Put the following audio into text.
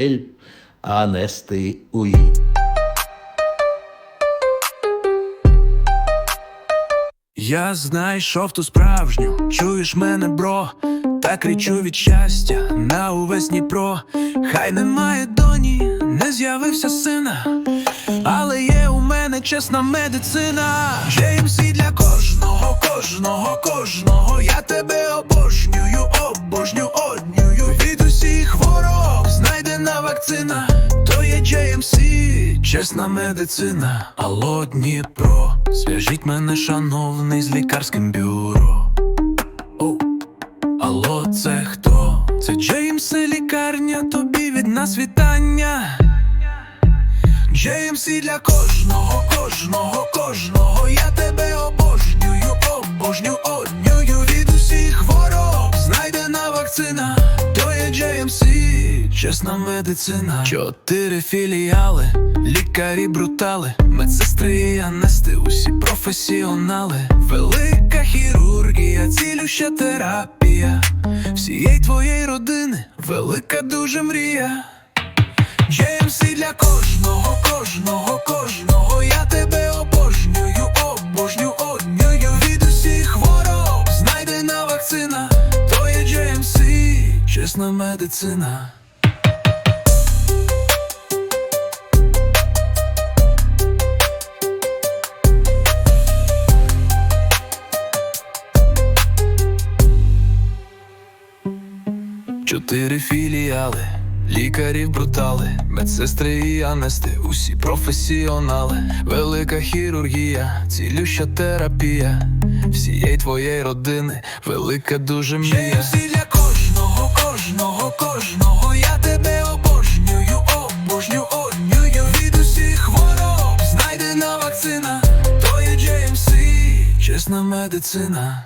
help anestesi. Я знайшов ту справжню, чуєш мене, бро, та кричу від щастя на увесь Дніпро. Хай немає доні, не з'явився сина, але є у мене чесна медицина. JMC для кожного, кожного, є JMC, чесна медицина. Алло, Дніпро, зв'яжіть мене, шановний, з лікарським бюро. Алло, це хто? Це Джеймс лікарня, тобі від нас вітання. JMC для кожного, кожного, кожного. Я тебе обожнюю, обожнюю, однюю від усіх хвороб. Знайдена вакцина, то є JMC, чесна медицина. Чотири філіали, лікарі брутали, медсестри і анести, усі професіонали. Велика хірургія, цілюща терапія. Всієї твоєї родини, велика дуже мрія. JMC для кожного, кожного, кожного. Я тебе обожнюю, обожнюю, однюю від усіх хвороб. Знайдена вакцина, то є JMC, чесна медицина. Чотири філіали, лікарів брутали, медсестри і анести, усі професіонали, велика хірургія, цілюща терапія, всієї твоєї родини, велика дуже мрія. для кожного, кожного, кожного. Я тебе обожнюю, обожнюю, однюю від усіх хвороб. Знайдена вакцина, то є JMC, чесна медицина.